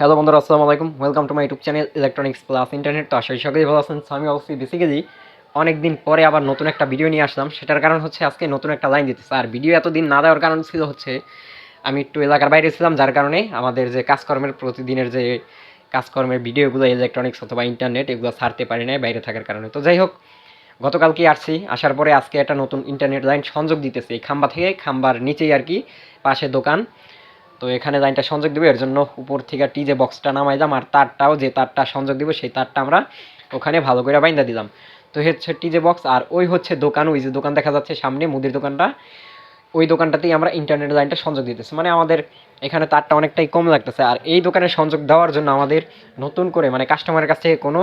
Hello বন্ধুরা, আসসালামু আলাইকুম। Welcome to my YouTube channel electronics plus internet তো করি সকলেই ভালো আছেন। আমি অবশ্যই বেসিক্যালি অনেক দিন পরে আবার নতুন একটা ভিডিও নিয়ে আসলাম। সেটার কারণ হচ্ছে আজকে নতুন একটা লাইন দিতেছে। আর ভিডিও এতদিন না দেওয়ার কারণ ছিল হচ্ছে, আমি একটু এলাকার বাইরে ছিলাম, যার কারণে আমাদের যে কাজকর্মের প্রতিদিনের যে কাজকর্মের ভিডিওগুলো ইলেকট্রনিক্স অথবা ইন্টারনেট এগুলো ছাড়তে পারি নাই বাইরে থাকার কারণে। তো যাই হোক গতকালকে আসছি। আসার পরে আজকে একটা নতুন ইন্টারনেট লাইন সংযোগ দিতেছে। এই খাম্বা থেকে খাম্বার নিচেই আর কি, পাশে দোকান। তো এখানে লাইনটা সংযোগ দেবো, এর জন্য উপর থেকে টি যে বক্সটা নামাই নামাইলাম আর তারটাও যে তারটা সংযোগ দিব, সেই তারটা আমরা ওখানে ভালো করে বাইন্দা দিলাম। তো হচ্ছে টি যে বক্স আর ওই হচ্ছে দোকান, ওই যে দোকান দেখা যাচ্ছে সামনে, মুদির দোকানটা। ওই দোকানটাতেই আমরা ইন্টারনেট লাইনটা সংযোগ দিতেছি। মানে আমাদের এখানে তারটা অনেকটাই কম লাগতেছে। আর এই দোকানে সংযোগ দেওয়ার জন্য আমাদের নতুন করে মানে কাস্টমারের কাছ থেকে কোনো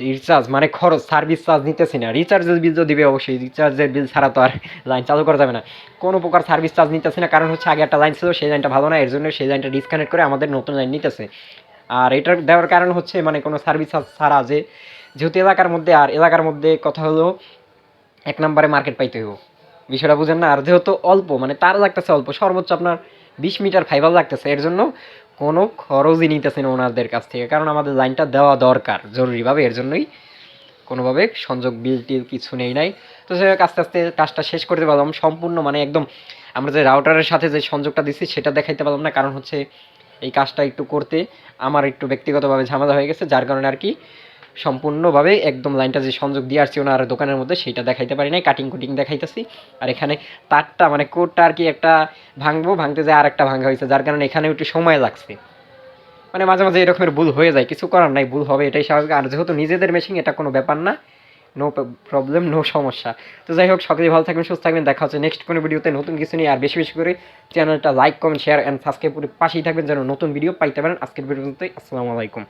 রিচার্জ মানে খরচ সার্ভিস চার্জ নিতেছি না। রিচার্জের বিল তো দিবে, অবশ্যই রিচার্জের বিল ছাড়া তো আর লাইন চালু করা যাবে না। কোনো প্রকার সার্ভিস চার্জ নিতেছি না, কারণ হচ্ছে আগে একটা লাইন ছিল, সেই লাইনটা ভালো না, এর জন্য সেই লাইনটা ডিসকানেক্ট করে আমাদের নতুন লাইন নিতেছে। আর এটার দেওয়ার কারণ হচ্ছে মানে কোনো সার্ভিস চার্জ ছাড়া যে, যেহেতু এলাকার মধ্যে, আর এলাকার মধ্যে কথা হলো, এক নম্বরে মার্কেট পাইতে হইব। বিষয়টা বুঝেন না? আর যেহেতু অল্প মানে তার লাগতেছে অল্প, সর্বোচ্চ আপনার বিশ মিটার ফাইবার লাগতেছে, এর জন্য কোনো খরচই নিতেছে না ওনাদের কাছ থেকে। কারণ আমাদের লাইনটা দেওয়া দরকার, জরুরিভাবে, এর জন্যই কোনোভাবে সংযোগ বিল টিল কিছু নেই নাই। তো হোক, আস্তে আস্তে কাজটা শেষ করতে পারলাম। সম্পূর্ণ মানে একদম আমরা যে রাউটারের সাথে যে সংযোগটা দিচ্ছি সেটা দেখাইতে পারলাম না। কারণ হচ্ছে এই কাজটা একটু করতে আমার একটু ব্যক্তিগতভাবে ঝামেলা হয়ে গেছে, যার কারণে আর কি সম্পূর্ণভাবে একদম লাইনটা যে সংযোগ দিয়ে আসছি ওনার দোকানের মধ্যে, সেইটা দেখাইতে পারি নাই কাটিং কুটিং দেখাইতেছি। আর এখানে তারটা মানে কোডটা আর কি একটা ভাঙবো, ভাঙতে যায় আর একটা ভাঙা হয়েছে, যার কারণে এখানে একটু সময় লাগছে। মানে মাঝে মাঝে এরকমের ভুল হয়ে যায়, কিছু করার নাই, ভুল হবে, এটাই স্বাভাবিক। আর যেহেতু নিজেদের মেশিন এটা কোনো ব্যাপার না। নো প্রবলেম নো সমস্যা। তো যাই হোক, সকলেই ভালো থাকবেন, সুস্থ থাকবেন, দেখা হচ্ছে নেক্সট কোনো ভিডিওতে নতুন কিছু নিয়ে। আর বেশি বেশি করে চ্যানেলটা like comment share and subscribe করে পাশেই থাকবেন, যেন নতুন ভিডিও পাইতে পারেন। আজকের ভিডিও আসসালামু আলাইকুম।